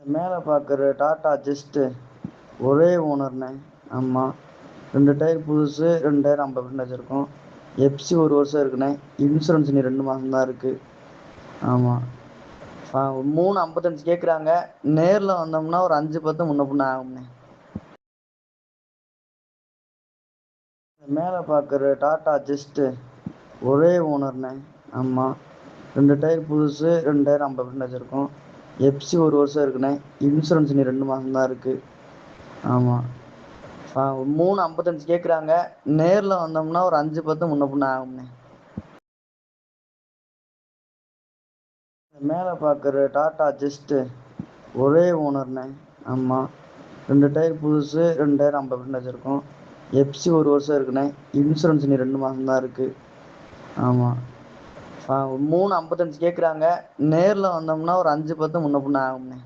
மேலே பார்க்குற tata just ஒரே ஓனர்ண்ணே ஆமாம் ரெண்டு டயர் புதுசு ரெண்டு டயர் ஐம்பது பர்சன்டேஜ் இருக்கும் எஃப்சி ஒரு வருஷம் இருக்குண்ணே இன்சூரன்ஸ் நீ ரெண்டு மாதம் தான் இருக்குது ஆமாம் ஆ மூணு ஐம்பத்தஞ்சு கேட்குறாங்க நேரில் வந்தோம்னா ஒரு அஞ்சு பத்து முன்ன பின்ன ஆகும்ண்ணே மேலே பார்க்குற டாட்டா ஜஸ்ட்டு ஒரே ஓனர்ண்ணே ஆமாம் ரெண்டு டயர் புதுசு ரெண்டு டயர் ஐம்பது பர்சன்டேஜ் இருக்கும் எஃப்சி ஒரு வருஷம் இருக்குண்ணே. இன்சூரன்ஸ் நீ ரெண்டு மாதம் தான் இருக்குது ஆமாம் மூணு ஐம்பத்தஞ்சு கேட்குறாங்க நேரில் வந்தோம்னா ஒரு அஞ்சு பத்து முன்ன பின்ன ஆகும்ண்ணே. மேலே பார்க்குற டாட்டா ஜஸ்ட்டு ஒரே ஓனர்ண்ணே ஆமாம் ரெண்டு டயர் புதுசு ரெண்டு டயர் ஐம்பது பர்சன்டேஜ் இருக்கும். எஃப்சி ஒரு வருஷம் இருக்குண்ணே. இன்சூரன்ஸ் நீ ரெண்டு மாதம் தான் இருக்குது ஆமாம் மூணு ஐம்பத்தஞ்சு கேட்குறாங்க நேரில் வந்தோம்னா ஒரு அஞ்சு பத்து முன்ன பின்ன ஆகும்ண்ணே